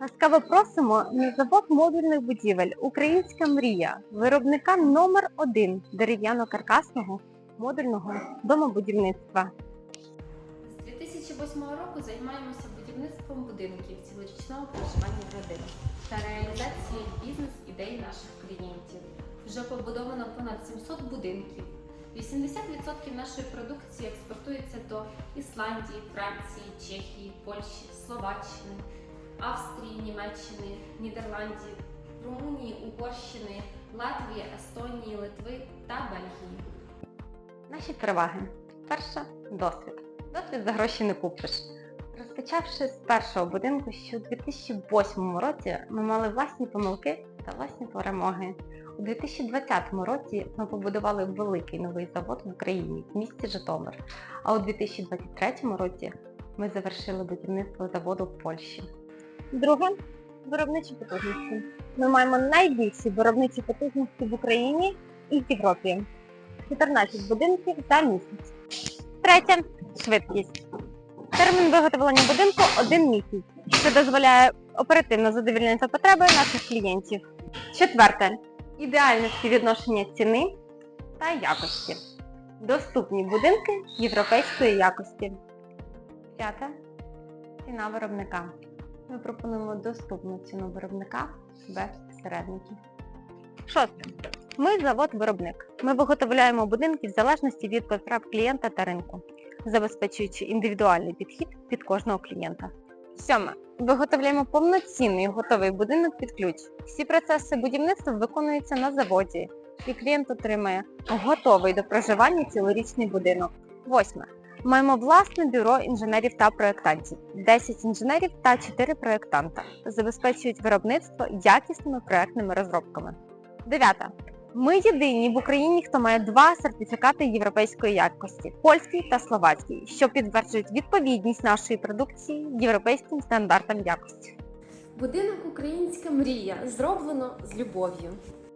Ласкаво просимо на завод модульних будівель Українська мрія, виробника номер 1 дерев'яно-каркасного модульного домобудівництва. З 2008 року займаємося будівництвом будинків цілорічного проживання родин та реалізацією бізнес-ідей наших клієнтів. Вже побудовано понад 700 будинків. 80% нашої продукції експортується до Ісландії, Франції, Чехії, Польщі, Словаччини, Австрії, Німеччини, Нідерландів, Румунії, Угорщини, Латвії, Естонії, Литви та Бельгії. Наші переваги. Перша досвід. Досвід за гроші не купиш. Розпочавши з першого будинку, ще у 2008 році ми мали власні помилки та власні перемоги. У 2020 році ми побудували великий новий завод в Україні в місті Житомир. А у 2023 році ми завершили будівництво заводу в Польщі. Друге виробничі потужності. Ми маємо найбільші виробничі потужності в Україні і в Європі. 14 будинків за місяць. Третє швидкість. Термін виготовлення будинку один місяць, що дозволяє оперативно задовільнити потреби наших клієнтів. Четверте ідеальне співвідношення ціни та якості. Доступні будинки європейської якості. П'яте ціна виробника. Ми пропонуємо доступну ціну виробника без посередників. Шосте. Ми завод-виробник. Ми виготовляємо будинки в залежності від потреб клієнта та ринку, забезпечуючи індивідуальний підхід під кожного клієнта. Сьоме. Виготовляємо повноцінний готовий будинок під ключ. Всі процеси будівництва виконуються на заводі, і клієнт отримає готовий до проживання цілорічний будинок. Восьме. Маємо власне бюро інженерів та проєктантів. 10 інженерів та 4 проєктанта забезпечують виробництво якісними проєктними розробками. Дев'яте. Ми єдині в Україні, хто має два сертифікати європейської якості польський та словацький, що підтверджують відповідність нашої продукції європейським стандартам якості. Будинок Українська мрія зроблено з любов'ю.